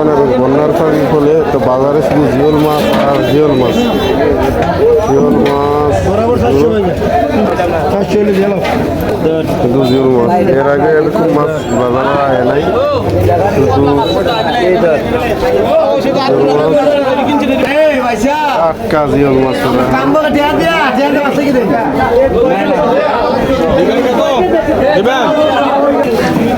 বন্যার পানি ফলে তো বাজারে শুধু জিওল মাছ আর জিওল মাছ। জিওল মাছ শুধু জিওল মাছ। এর আগে এরকম মাছ বাজারে আয় নাই। শুধু টাটকা জিওল মাছ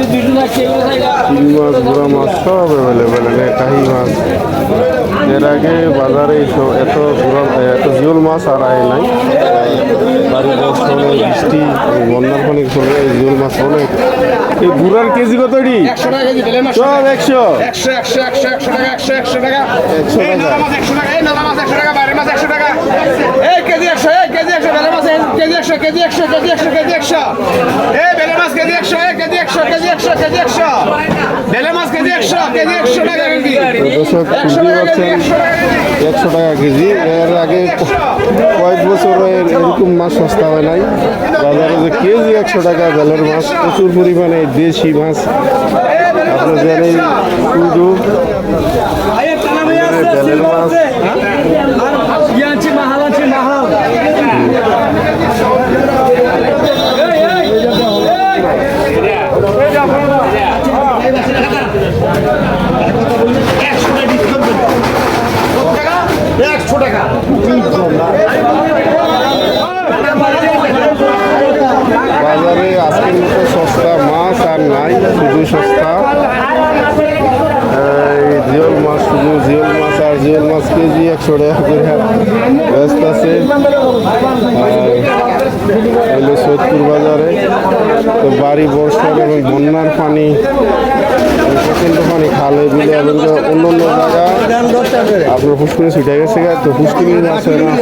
চিংড়ি মাছ গুড়া মাছ সব অ্যাভেলেবেল এখানে কাহি মাছ। এর আগে বাজারে এত গুড়া এত জিওল মাছ আর আয় নাই। বৃষ্টি বন্যার ফলে এই জিওল মাছ অনেক এই গুড়ার কেজি কত কেজি সব একশো। একশো একশো একশো একশো টাকা একশো একশো টাকা। একশো টাকা। এই নালা মাছ একশো টাকা বাইরের মাছ একশো টাকা। এই কেজি একশো এই কেজি একশো বেলে মাছ কেজি একশো কেজি একশো কেজি একশো কেজি একশো। এই মাছ কেজি একশো কেজি একশো কেজি একশো কেজি একশো। বেলে মাছ কেজি একশো কেজি একশো টাকা কেজি। দর্শক শুনতে পাচ্ছেন একশো টাকা কেজি। এর আগে কয়েক বছর এর এরকম মাছ সস্তা হয় নাই। বাজারে যে কেজি একশো টাকা বেলের মাছ প্রচুর পরিমাণে দেশি মাছ। আপনার জানেন কুজু বেলের মাছ একশো টাকা বাজারে আজকের মতো সস্তা মাছ আর নাই শুধু সস্তা। জিওল মাছ শুধু জিওল মাছ আর জিওল মাছ কেজি একশো টাকা করে। ব্যস্ত আছে। সৈয়দপুর বাজারে। তো বাড়ি বর্ষণ এবং বন্যার পানি। প্রচণ্ড পানি খালে বিলে অন্য অন্য জায়গা আপনার পুষ্করে ছুটে গেছে তো পুষ্করি মাছ হয় না।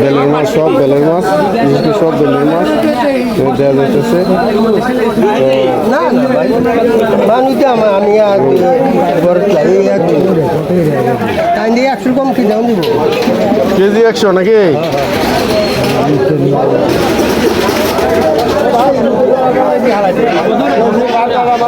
বেলের মাছ সব বেলের মাছ বিশেষ করে সব বেলের মাছ। দেওয়া যাইতেছে। আমি আর একশো কম কি দাম দিব? কেজি একশো নাকি?